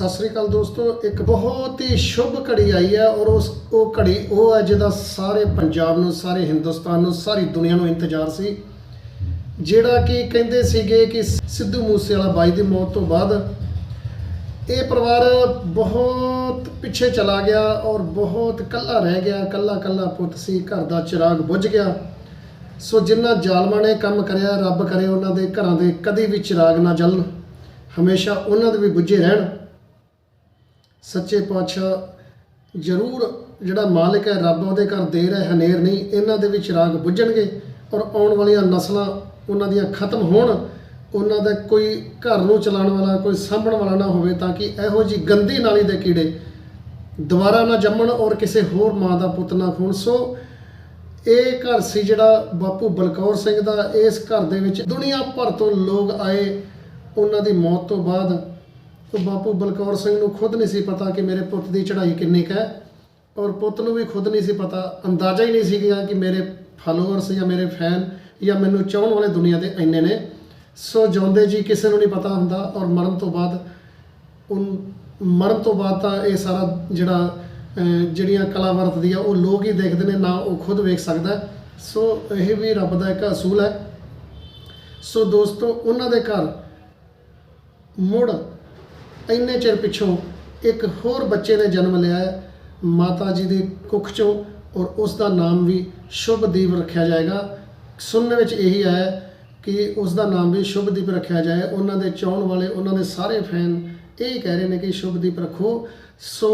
ਸਤਿ ਸ੍ਰੀ ਅਕਾਲ ਦੋਸਤੋ, ਇੱਕ ਬਹੁਤ ਹੀ ਸ਼ੁਭ ਘੜੀ ਆਈ ਹੈ ਔਰ ਉਸ, ਉਹ ਘੜੀ ਉਹ ਹੈ ਜਿਹਦਾ ਸਾਰੇ ਪੰਜਾਬ ਨੂੰ, ਸਾਰੇ ਹਿੰਦੁਸਤਾਨ ਨੂੰ, ਸਾਰੀ ਦੁਨੀਆ ਨੂੰ ਇੰਤਜ਼ਾਰ ਸੀ। ਜਿਹੜਾ ਕਿ ਕਹਿੰਦੇ ਸੀਗੇ ਕਿ ਸਿੱਧੂ ਮੂਸੇਵਾਲਾ ਬਾਈ ਦੀ ਮੌਤ ਤੋਂ ਬਾਅਦ ਇਹ ਪਰਿਵਾਰ ਬਹੁਤ ਪਿੱਛੇ ਚਲਾ ਗਿਆ ਔਰ ਬਹੁਤ ਕੱਲਾ ਰਹਿ ਗਿਆ ਕੱਲਾ ਕੱਲਾ ਪੁੱਤ ਸੀ, ਘਰ ਦਾ ਚਿਰਾਗ ਬੁੱਝ ਗਿਆ। ਸੋ ਜਿਨ੍ਹਾਂ ਜ਼ਾਲਮਾਂ ਨੇ ਕੰਮ ਕਰਿਆ, ਰੱਬ ਕਰੇ ਉਹਨਾਂ ਦੇ ਘਰਾਂ ਦੇ ਕਦੀ ਵੀ ਚਿਰਾਗ ਨਾ ਜਲਣ, ਹਮੇਸ਼ਾ ਉਹਨਾਂ ਦੇ ਵੀ ਬੁੱਝੇ ਰਹਿਣ। ਸੱਚੇ ਪਾਤਸ਼ਾਹ ਜ਼ਰੂਰ ਜਿਹੜਾ ਮਾਲਕ ਹੈ ਰੱਬ ਉਹਦੇ ਘਰ ਦੇਰ ਹੈ, ਹਨੇਰ ਨਹੀਂ, ਇਹਨਾਂ ਦੇ ਵਿੱਚ ਰਾਗ ਬੁੱਝਣਗੇ ਔਰ ਆਉਣ ਵਾਲੀਆਂ ਨਸਲਾਂ ਉਹਨਾਂ ਦੀਆਂ ਖਤਮ ਹੋਣ, ਉਹਨਾਂ ਦਾ ਕੋਈ ਘਰ ਨੂੰ ਚਲਾਉਣ ਵਾਲਾ, ਕੋਈ ਸਾਂਭਣ ਵਾਲਾ ਨਾ ਹੋਵੇ ਤਾਂ ਕਿ ਇਹੋ ਜੀ ਗੰਦੀ ਨਾਲੀ ਦੇ ਕੀੜੇ ਦੁਬਾਰਾ ਨਾ ਜੰਮਣ ਔਰ ਕਿਸੇ ਹੋਰ ਮਾਂ ਦਾ ਪੁੱਤ ਨਾ ਖੋਣ ਸੋ ਇਹ ਘਰ ਸੀ ਜਿਹੜਾ ਬਾਪੂ ਬਲਕੌਰ ਸਿੰਘ ਦਾ, ਇਸ ਘਰ ਦੇ ਵਿੱਚ ਦੁਨੀਆ ਭਰ ਤੋਂ ਲੋਕ ਆਏ, ਉਹਨਾਂ ਦੀ ਮੌਤ ਤੋਂ ਬਾਅਦ ਉਹ ਬਾਪੂ ਬਲਕੌਰ ਸਿੰਘ ਨੂੰ ਖੁਦ ਨਹੀਂ ਸੀ ਪਤਾ ਕਿ ਮੇਰੇ ਪੁੱਤ ਦੀ ਚੜ੍ਹਾਈ ਕਿੰਨੀ ਕੁ ਹੈ। ਔਰ ਪੁੱਤ ਨੂੰ ਵੀ ਖੁਦ ਨਹੀਂ ਸੀ ਪਤਾ, ਅੰਦਾਜ਼ਾ ਹੀ ਨਹੀਂ ਸੀ ਕਿ ਮੇਰੇ ਫਾਲੋਅਰਸ ਜਾਂ ਮੇਰੇ ਫੈਨ ਜਾਂ ਮੈਨੂੰ ਚਾਹਣ ਵਾਲੇ ਦੁਨੀਆ ਦੇ ਇੰਨੇ ਨੇ। ਸੋ ਜਿਉਂਦੇ ਜੀ ਕਿਸੇ ਨੂੰ ਨਹੀਂ ਪਤਾ ਹੁੰਦਾ ਔਰ ਮਰਨ ਤੋਂ ਬਾਅਦ ਉਨ, ਮਰਨ ਤੋਂ ਬਾਅਦ ਤਾਂ ਇਹ ਸਾਰਾ ਜਿਹੜਾ ਜਿਹੜੀਆਂ ਕਲਾ ਵਰਤਦੀ ਆ, ਉਹ ਲੋਕ ਹੀ ਦੇਖਦੇ ਨੇ, ਨਾ ਉਹ ਖੁਦ ਵੇਖ ਸਕਦਾ। ਸੋ ਇਹ ਵੀ ਰੱਬ ਦਾ ਇੱਕ ਅਸੂਲ ਹੈ। ਸੋ ਦੋਸਤੋ, ਉਹਨਾਂ ਦੇ ਘਰ ਮੁੜ ਇੰਨੇ ਚਿਰ ਪਿੱਛੋਂ ਇੱਕ ਹੋਰ ਬੱਚੇ ਨੇ ਜਨਮ ਲਿਆ ਹੈ, ਮਾਤਾ ਜੀ ਦੀ ਕੁੱਖ ਚੋਂ, ਔਰ ਉਸ ਦਾ ਨਾਮ ਵੀ ਸ਼ੁਭਦੀਪ ਰੱਖਿਆ ਜਾਏਗਾ। ਸੁਣਨ ਵਿੱਚ ਇਹੀ ਆਇਆ ਕਿ ਉਸ ਦਾ ਨਾਮ ਵੀ ਸ਼ੁਭਦੀਪ ਰੱਖਿਆ ਜਾਏ। ਉਹਨਾਂ ਦੇ ਚਾਹਣ ਵਾਲੇ, ਉਹਨਾਂ ਦੇ ਸਾਰੇ ਫੈਨ ਇਹ ਕਹਿ ਰਹੇ ਨੇ ਕਿ ਸ਼ੁਭਦੀਪ ਰੱਖੋ। ਸੋ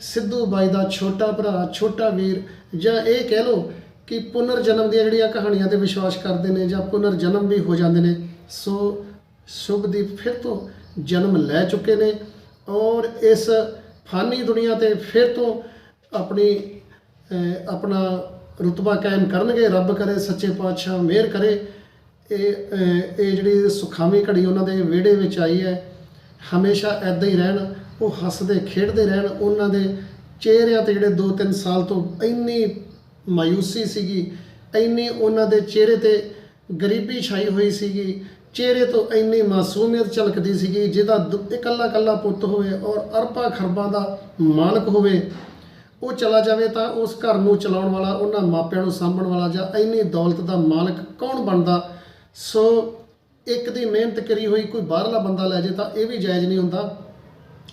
ਸਿੱਧੂ ਬਾਈ ਦਾ ਛੋਟਾ ਭਰਾ, ਛੋਟਾ ਵੀਰ, ਜਾਂ ਇਹ ਕਹਿ ਲਓ ਕਿ ਪੁਨਰ ਜਨਮ ਦੀਆਂ ਜਿਹੜੀਆਂ ਕਹਾਣੀਆਂ ਤੇ ਵਿਸ਼ਵਾਸ ਕਰਦੇ ਨੇ ਜਾਂ ਪੁਨਰ ਜਨਮ ਵੀ ਹੋ ਜਾਂਦੇ ਨੇ, ਸੋ ਸ਼ੁਭਦੀਪ ਫਿਰ ਤੋਂ ਜਨਮ ਲੈ ਚੁੱਕੇ ਨੇ ਔਰ ਇਸ ਫਾਨੀ ਦੁਨੀਆ ਤੇ ਫਿਰ ਤੋਂ ਆਪਣੀ ਆਪਣਾ ਰੁਤਬਾ ਕਾਇਮ ਕਰਨਗੇ, ਰੱਬ ਕਰੇ, ਸੱਚੇ ਪਾਤਸ਼ਾਹ ਮਿਹਰ ਕਰੇ। ਇਹ ਇਹ ਜਿਹੜੀ ਸੁਖਾਵੀਂ ਘੜੀ ਉਹਨਾਂ ਦੇ ਵਿਹੜੇ ਵਿੱਚ ਆਈ ਹੈ, ਹਮੇਸ਼ਾ ਐਦਾਂ ਹੀ ਰਹਿਣ, ਉਹ ਹੱਸਦੇ, ਖੇਡਦੇ ਰਹਿਣ। ਉਹਨਾਂ ਦੇ ਚਿਹਰਿਆਂ ਤੇ ਜਿਹੜੇ 2-3 ਸਾਲ ਤੋਂ ਇੰਨੀ ਮਾਯੂਸੀ ਸੀਗੀ, ਇੰਨੀ ਉਹਨਾਂ ਦੇ ਚਿਹਰੇ ਤੇ ਗਰੀਬੀ ਛਾਈ ਹੋਈ ਸੀਗੀ ਚਿਹਰੇ ਤੋਂ ਇੰਨੀ ਮਾਸੂਮੀਅਤ ਝਲਕਦੀ ਸੀਗੀ ਜਿਹਦਾ ਦੁ- ਇਕੱਲਾ ਇਕੱਲਾ ਪੁੱਤ ਹੋਵੇ ਔਰ ਅਰਬਾਂ ਖਰਬਾਂ ਦਾ ਮਾਲਕ ਹੋਵੇ, ਉਹ ਚਲਾ ਜਾਵੇ ਤਾਂ ਉਸ ਘਰ ਨੂੰ ਚਲਾਉਣ ਵਾਲਾ, ਉਹਨਾਂ ਮਾਪਿਆਂ ਨੂੰ ਸਾਂਭਣ ਵਾਲਾ ਜਾਂ ਇੰਨੀ ਦੌਲਤ ਦਾ ਮਾਲਕ ਕੌਣ ਬਣਦਾ? ਸੋ ਇੱਕ ਦੀ ਮਿਹਨਤ ਕਰੀ ਹੋਈ ਕੋਈ ਬਾਹਰਲਾ ਬੰਦਾ ਲੈ ਜੇ ਤਾਂ ਇਹ ਵੀ ਜਾਇਜ਼ ਨਹੀਂ ਹੁੰਦਾ।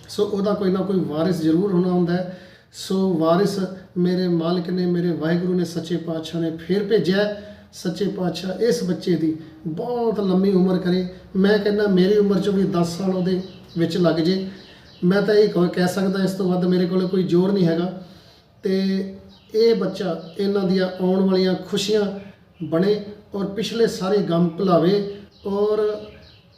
ਸੋ ਉਹਦਾ ਕੋਈ ਨਾ ਕੋਈ ਵਾਰਿਸ ਜ਼ਰੂਰ ਹੋਣਾ ਹੁੰਦਾ ਹੈ। ਸੋ ਵਾਰਿਸ ਮੇਰੇ ਮਾਲਕ ਨੇ, ਮੇਰੇ ਵਾਹਿਗੁਰੂ ਨੇ ਸੱਚੇ ਪਾਤਸ਼ਾਹ ਨੇ ਫੇਰ ਭੇਜਿਆ ਸੱਚੇ ਪਾਤਸ਼ਾਹ ਇਸ ਬੱਚੇ ਦੀ ਬਹੁਤ ਲੰਮੀ ਉਮਰ ਕਰੇ। ਮੈਂ ਕਹਿੰਦਾ, ਮੇਰੀ ਉਮਰ ਚ ਵੀ 10 ਸਾਲ ਉਹਦੇ ਵਿੱਚ ਲੱਗ ਜੇ। ਮੈਂ ਤਾਂ ਇਹ ਕਹ- ਕਹਿ ਸਕਦਾ, ਇਸ ਤੋਂ ਵੱਧ ਮੇਰੇ ਕੋਲ ਕੋਈ ਜ਼ੋਰ ਨਹੀਂ ਹੈਗਾ। ਤੇ ਇਹ ਬੱਚਾ ਇਹਨਾਂ ਦੀਆਂ ਆਉਣ ਵਾਲੀਆਂ ਖੁਸ਼ੀਆਂ ਬਣੇ ਔਰ ਪਿਛਲੇ ਸਾਰੇ ਗਮ ਭੁਲਾਵੇ ਔਰ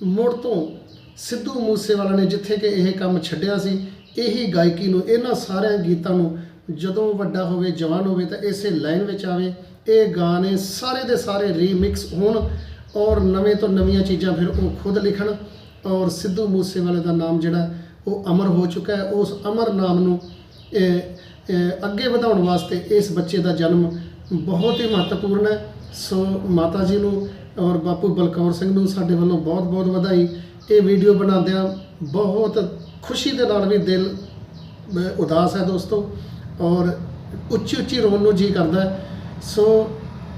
ਮੁੜ ਤੋਂ ਸਿੱਧੂ ਮੂਸੇਵਾਲਾ ਨੇ ਜਿੱਥੇ ਕਿ ਇਹ ਕੰਮ ਛੱਡਿਆ ਸੀ, ਇਹੀ ਗਾਇਕੀ ਨੂੰ, ਇਹਨਾਂ ਸਾਰਿਆਂ ਗੀਤਾਂ ਨੂੰ ਜਦੋਂ ਵੱਡਾ ਹੋਵੇ, ਜਵਾਨ ਹੋਵੇ ਤਾਂ ਇਸੇ ਲਾਈਨ ਵਿੱਚ ਆਵੇ। ਇਹ ਗਾਣੇ ਸਾਰੇ ਦੇ ਸਾਰੇ ਰੀਮਿਕਸ ਹੋਣ ਔਰ ਨਵੇਂ ਤੋਂ ਨਵੀਆਂ ਚੀਜ਼ਾਂ ਫਿਰ ਉਹ ਖੁਦ ਲਿਖਣ ਔਰ ਸਿੱਧੂ ਮੂਸੇਵਾਲੇ ਦਾ ਨਾਮ ਜਿਹੜਾ ਉਹ ਅਮਰ ਹੋ ਚੁੱਕਾ ਹੈ। ਉਸ ਅਮਰ ਨਾਮ ਨੂੰ ਅੱਗੇ ਵਧਾਉਣ ਵਾਸਤੇ ਇਸ ਬੱਚੇ ਦਾ ਜਨਮ ਬਹੁਤ ਹੀ ਮਹੱਤਵਪੂਰਨ ਹੈ। ਸੋ ਮਾਤਾ ਜੀ ਨੂੰ ਔਰ ਬਾਪੂ ਬਲਕੌਰ ਸਿੰਘ ਨੂੰ ਸਾਡੇ ਵੱਲੋਂ ਬਹੁਤ-ਬਹੁਤ ਵਧਾਈ। ਇਹ ਵੀਡੀਓ ਬਣਾਉਂਦਿਆਂ ਬਹੁਤ ਖੁਸ਼ੀ ਦੇ ਨਾਲ ਵੀ ਦਿਲ ਉਦਾਸ ਹੈ ਦੋਸਤੋ। ਔਰ ਉੱਚੀ ਉੱਚੀ ਰੋਣ ਨੂੰ ਜੀ ਕਰਦਾ ਹੈ। ਸੋ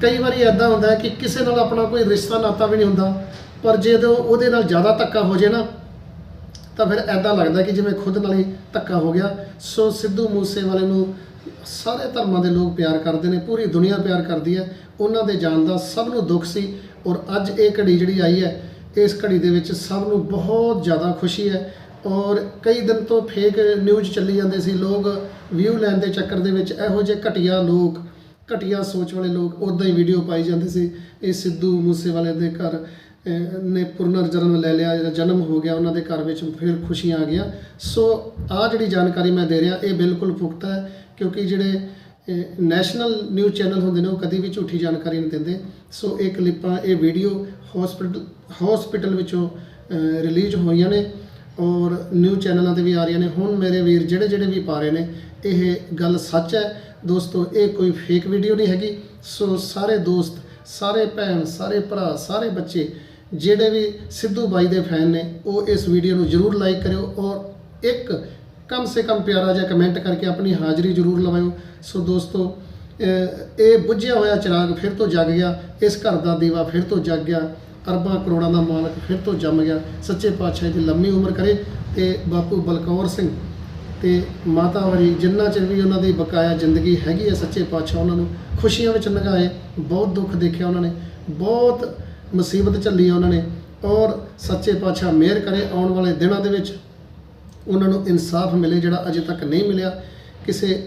ਕਈ ਵਾਰੀ ਐਦਾਂ ਹੁੰਦਾ ਹੈ ਕਿ ਕਿਸੇ ਨਾਲ ਆਪਣਾ ਕੋਈ ਰਿਸ਼ਤਾ, ਨਾਤਾ ਵੀ ਨਹੀਂ ਹੁੰਦਾ, ਪਰ ਜਦੋਂ ਉਹਦੇ ਨਾਲ ਜ਼ਿਆਦਾ ਧੱਕਾ ਹੋ ਜੇ ਨਾ, ਤਾਂ ਫਿਰ ਐਦਾਂ ਲੱਗਦਾ ਕਿ ਜਿਵੇਂ ਖੁਦ ਨਾਲ ਹੀ ਧੱਕਾ ਹੋ ਗਿਆ। ਸੋ ਸਿੱਧੂ ਮੂਸੇਵਾਲੇ ਨੂੰ ਸਾਰੇ ਧਰਮਾਂ ਦੇ ਲੋਕ ਪਿਆਰ ਕਰਦੇ ਨੇ, ਪੂਰੀ ਦੁਨੀਆ ਪਿਆਰ ਕਰਦੀ ਹੈ। ਉਹਨਾਂ ਦੇ ਜਾਣ ਦਾ ਸਭ ਨੂੰ ਦੁੱਖ ਸੀ ਔਰ ਅੱਜ ਇਹ ਘੜੀ ਜਿਹੜੀ ਆਈ ਹੈ, ਇਸ ਘੜੀ ਦੇ ਵਿੱਚ ਸਭ ਨੂੰ ਬਹੁਤ ਜ਼ਿਆਦਾ ਖੁਸ਼ੀ ਹੈ ਔਰ ਕਈ ਦਿਨ ਤੋਂ ਫੇਕ ਨਿਊਜ਼ ਚੱਲੀ ਜਾਂਦੇ ਸੀ। ਲੋਕ ਵਿਊ ਲੈਣ ਦੇ ਚੱਕਰ ਦੇ ਵਿੱਚ ਇਹੋ ਜਿਹੇ ਘਟੀਆ ਲੋਕ ਘਟੀਆ ਸੋਚ ਵਾਲੇ ਲੋਕ ਉਦਾਂ ਹੀ ਵੀਡੀਓ ਪਾਈ ਜਾਂਦੇ ਸੀ। ਇਹ ਸਿੱਧੂ ਮੂਸੇਵਾਲੇ ਦੇ ਘਰ ਨੇ ਪੁਨਰ ਜਨਮ ਲੈ ਲਿਆ ਜਿਹੜਾ ਜਨਮ ਹੋ ਗਿਆ, ਉਹਨਾਂ ਦੇ ਘਰ ਵਿੱਚ ਫਿਰ ਖੁਸ਼ੀਆਂ ਆ ਗਈਆਂ। ਸੋ ਆ ਜਿਹੜੀ ਜਾਣਕਾਰੀ ਮੈਂ ਦੇ ਰਿਹਾ, ਇਹ ਬਿਲਕੁਲ ਪੁਖਤਾ ਹੈ, ਕਿਉਂਕਿ ਜਿਹੜੇ ਨੈਸ਼ਨਲ ਨਿਊਜ਼ ਚੈਨਲ ਹੁੰਦੇ ਨੇ, ਉਹ ਕਦੀ ਵੀ ਝੂਠੀ ਜਾਣਕਾਰੀ ਨਹੀਂ ਦਿੰਦੇ। ਸੋ ਇਹ ਕਲਿੱਪਾਂ, ਇਹ ਵੀਡੀਓ ਹਸਪੀਟਲ ਹਸਪੀਟਲ ਵਿੱਚੋਂ ਰਿਲੀਜ਼ ਹੋਈਆਂ ਨੇ ਔਰ ਨਿਊਜ਼ ਚੈਨਲਾਂ ਤੇ ਵੀ ਆ ਰਹੀਆਂ ਨੇ। ਹੁਣ ਮੇਰੇ ਵੀਰ ਜਿਹੜੇ ਜਿਹੜੇ ਵੀ ਪਾ ਰਹੇ ਨੇ ਇਹ ਗੱਲ ਸੱਚ ਹੈ। ਦੋਸਤੋ, ਇਹ ਕੋਈ ਫੇਕ ਵੀਡੀਓ ਨਹੀਂ ਹੈਗੀ। ਸੋ ਸਾਰੇ ਦੋਸਤ, ਸਾਰੇ ਭੈਣ, ਸਾਰੇ ਭਰਾ, ਸਾਰੇ ਬੱਚੇ, ਜਿਹੜੇ ਵੀ ਸਿੱਧੂ ਬਾਈ ਦੇ ਫੈਨ ਨੇ, ਉਹ ਇਸ ਵੀਡੀਓ ਨੂੰ ਜਰੂਰ ਲਾਈਕ ਕਰਿਓ ਔਰ ਇੱਕ ਕਮ ਸੇ ਕਮ ਪਿਆਰਾ ਜਿਹਾ ਕਮੈਂਟ ਕਰਕੇ ਆਪਣੀ ਹਾਜ਼ਰੀ ਜ਼ਰੂਰ ਲਵਾਇਓ। ਸੋ ਦੋਸਤੋ ਇਹ ਬੁੱਝਿਆ ਹੋਇਆ ਚਿਰਾਗ ਫਿਰ ਤੋਂ ਜਗ ਗਿਆ, ਇਸ ਘਰ ਦਾ ਦੀਵਾ ਫਿਰ ਤੋਂ ਜਗ ਗਿਆ, ਅਰਬਾਂ ਕਰੋੜਾਂ ਦਾ ਮਾਲਕ ਫਿਰ ਤੋਂ ਜੰਮ ਗਿਆ। ਸੱਚੇ ਪਾਤਸ਼ਾਹ ਦੀ ਲੰਮੀ ਉਮਰ ਕਰੇ ਤੇ ਬਾਪੂ ਬਲਕੌਰ ਸਿੰਘ ਤੇ ਮਾਤਾ ਵਰੀ ਜਿੰਨਾ ਚਿਰ ਵੀ ਉਹਨਾਂ ਦੀ ਬਕਾਇਆ ਜ਼ਿੰਦਗੀ ਹੈਗੀ ਹੈ ਸੱਚੇ ਪਾਤਸ਼ਾਹ ਉਹਨਾਂ ਨੂੰ, ਖੁਸ਼ੀਆਂ ਵਿੱਚ ਲੰਘਾਏ, ਬਹੁਤ ਦੁੱਖ ਦੇਖਿਆ ਉਹਨਾਂ ਨੇ, ਬਹੁਤ ਮੁਸੀਬਤ ਝੱਲੀ ਉਹਨਾਂ ਨੇ ਔਰ ਸੱਚੇ ਪਾਤਸ਼ਾਹ ਮਿਹਰ ਕਰੇ, ਆਉਣ ਵਾਲੇ ਦਿਨਾਂ ਦੇ ਵਿੱਚ ਉਹਨਾਂ ਨੂੰ ਇਨਸਾਫ ਮਿਲੇ ਜਿਹੜਾ ਅਜੇ ਤੱਕ ਨਹੀਂ ਮਿਲਿਆ। ਕਿਸੇ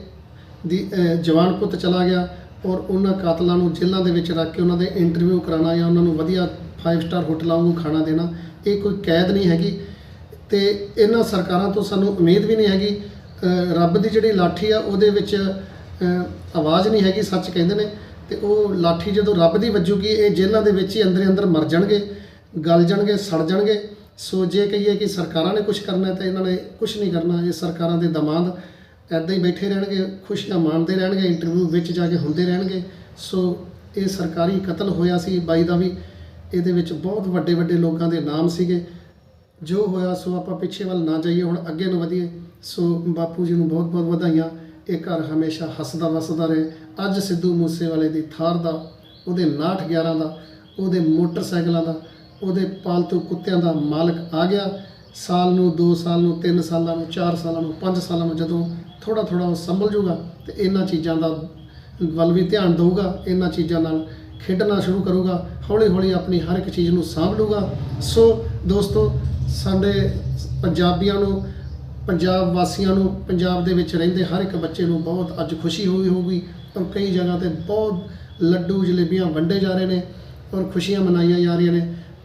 ਦੀ ਜਵਾਨ ਪੁੱਤ ਚਲਾ ਗਿਆ ਔਰ ਉਹਨਾਂ ਕਾਤਲਾਂ ਨੂੰ ਜੇਲ੍ਹਾਂ ਦੇ ਵਿੱਚ ਰੱਖ ਕੇ ਉਹਨਾਂ ਦੇ ਇੰਟਰਵਿਊ ਕਰਾਉਣਾ ਜਾਂ ਉਹਨਾਂ ਨੂੰ ਵਧੀਆ 5 ਸਟਾਰ ਹੋਟਲਾਂ ਵਾਂਗੂ ਖਾਣਾ ਦੇਣਾ, ਇਹ ਕੋਈ ਕੈਦ ਨਹੀਂ ਹੈਗੀ। ਤੇ ਇਹਨਾਂ ਸਰਕਾਰਾਂ ਤੋਂ ਸਾਨੂੰ ਉਮੀਦ ਵੀ ਨਹੀਂ ਹੈਗੀ। ਰੱਬ ਦੀ ਜਿਹੜੀ ਲਾਠੀ ਆ, ਉਹਦੇ ਵਿੱਚ ਆਵਾਜ਼ ਨਹੀਂ ਹੈਗੀ, ਸੱਚ ਕਹਿੰਦੇ ਨੇ। ਤੇ ਉਹ ਲਾਠੀ ਜਦੋਂ ਰੱਬ ਦੀ ਵੱਜੂਗੀ, ਇਹ ਜੇਲ੍ਹਾਂ ਦੇ ਵਿੱਚ ਹੀ ਅੰਦਰੇ ਅੰਦਰ ਮਰ ਜਾਣਗੇ, ਗਲ ਜਾਣਗੇ, ਸੜ ਜਾਣਗੇ। ਸੋ ਜੇ ਕਹੀਏ ਕਿ ਸਰਕਾਰਾਂ ਨੇ ਕੁਝ ਕਰਨਾ ਤਾਂ ਇਹਨਾਂ ਨੇ ਕੁਝ ਨਹੀਂ ਕਰਨਾ। ਇਹ ਸਰਕਾਰਾਂ ਦੇ ਦਮਾਂਦ ਐਦਾਂ ਹੀ ਬੈਠੇ ਰਹਿਣਗੇ ਖੁਸ਼ੀਆਂ ਮਾਣਦੇ ਰਹਿਣਗੇ ਇੰਟਰਵਿਊ ਵਿੱਚ ਜਾ ਕੇ ਹੁੰਦੇ ਰਹਿਣਗੇ। ਸੋ ਇਹ ਸਰਕਾਰੀ ਕਤਲ ਹੋਇਆ ਸੀ, ਬਾਈ ਦਾ ਵੀ। ਇਹਦੇ ਵਿੱਚ ਬਹੁਤ ਵੱਡੇ ਵੱਡੇ ਲੋਕਾਂ ਦੇ ਨਾਮ ਸੀਗੇ। ਜੋ ਹੋਇਆ ਸੋ ਆਪਾਂ ਪਿੱਛੇ ਵੱਲ ਨਾ ਜਾਈਏ, ਹੁਣ ਅੱਗੇ ਨੂੰ ਵਧੀਏ। ਸੋ ਬਾਪੂ ਜੀ ਨੂੰ ਬਹੁਤ ਬਹੁਤ ਵਧਾਈਆਂ। ਇਹ ਘਰ ਹਮੇਸ਼ਾ ਹੱਸਦਾ ਵਸਦਾ ਰਹੇ। ਅੱਜ ਸਿੱਧੂ ਮੂਸੇਵਾਲੇ ਦੀ ਥਾਰ ਦਾ, ਉਹਦੇ 6911 ਦਾ, ਉਹਦੇ ਮੋਟਰਸਾਈਕਲਾਂ ਦਾ, ਉਹਦੇ ਪਾਲਤੂ ਕੁੱਤਿਆਂ ਦਾ ਮਾਲਕ ਆ ਗਿਆ। ਸਾਲ ਨੂੰ 2 ਸਾਲ ਨੂੰ 3 ਸਾਲਾਂ ਨੂੰ 4 ਸਾਲਾਂ ਨੂੰ 5 ਸਾਲਾਂ ਨੂੰ ਜਦੋਂ ਥੋੜਾ ਥੋੜਾ ਉਹ ਸੰਭਲ ਜੂਗਾ ਤੇ ਇਹਨਾਂ ਚੀਜ਼ਾਂ ਦਾ ਵੱਲ ਵੀ ਧਿਆਨ ਦਊਗਾ। ਇਹਨਾਂ ਚੀਜ਼ਾਂ ਨਾਲ ਖੇਡਣਾ ਸ਼ੁਰੂ ਕਰੂਗਾ। ਹੌਲੀ ਹੌਲੀ ਆਪਣੀ ਹਰ ਇੱਕ ਚੀਜ਼ ਨੂੰ ਸਾਂਭ ਲੂਗਾ ਸੋ ਦੋਸਤੋ ਸਾਡੇ ਪੰਜਾਬੀਆਂ ਨੂੰ, ਪੰਜਾਬ ਵਾਸੀਆਂ ਨੂੰ ਪੰਜਾਬ ਦੇ ਵਿੱਚ ਰਹਿੰਦੇ ਹਰ ਇੱਕ ਬੱਚੇ ਨੂੰ ਬਹੁਤ ਅੱਜ ਖੁਸ਼ੀ ਹੋਈ ਹੋਊਗੀ। ਔਰ ਕਈ ਜਗ੍ਹਾ ਤੇ ਬਹੁਤ ਲੱਡੂ ਜਲੇਬੀਆਂ ਵੰਡੇ ਜਾ ਰਹੇ ਨੇ ਔਰ ਖੁਸ਼ੀਆਂ ਮਨਾਈਆਂ ਜਾ ਰਹੀਆਂ ਨੇ।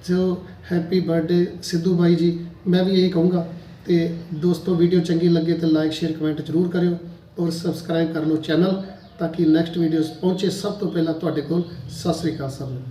ਸੋ ਹੈਪੀ ਬਰਥਡੇ ਸਿੱਧੂ ਬਾਈ ਜੀ। ਮੈਂ ਵੀ ਇਹੀ ਕਹੂੰਗਾ ਤੇ ਦੋਸਤੋ, ਵੀਡੀਓ ਚੰਗੀ ਲੱਗੇ ਤੇ ਲਾਈਕ, ਸ਼ੇਅਰ, ਕਮੈਂਟ ਜ਼ਰੂਰ ਕਰਿਓ ਔਰ ਸਬਸਕ੍ਰਾਈਬ ਕਰ ਲਓ ਚੈਨਲ ਤਾਂ ਕਿ ਨੈਕਸਟ ਵੀਡੀਓਜ਼ ਪਹੁੰਚੇ ਸਭ ਤੋਂ ਪਹਿਲਾਂ ਤੁਹਾਡੇ ਕੋਲ। ਸਤਿ ਸ੍ਰੀ ਅਕਾਲ ਸਭ ਨੂੰ।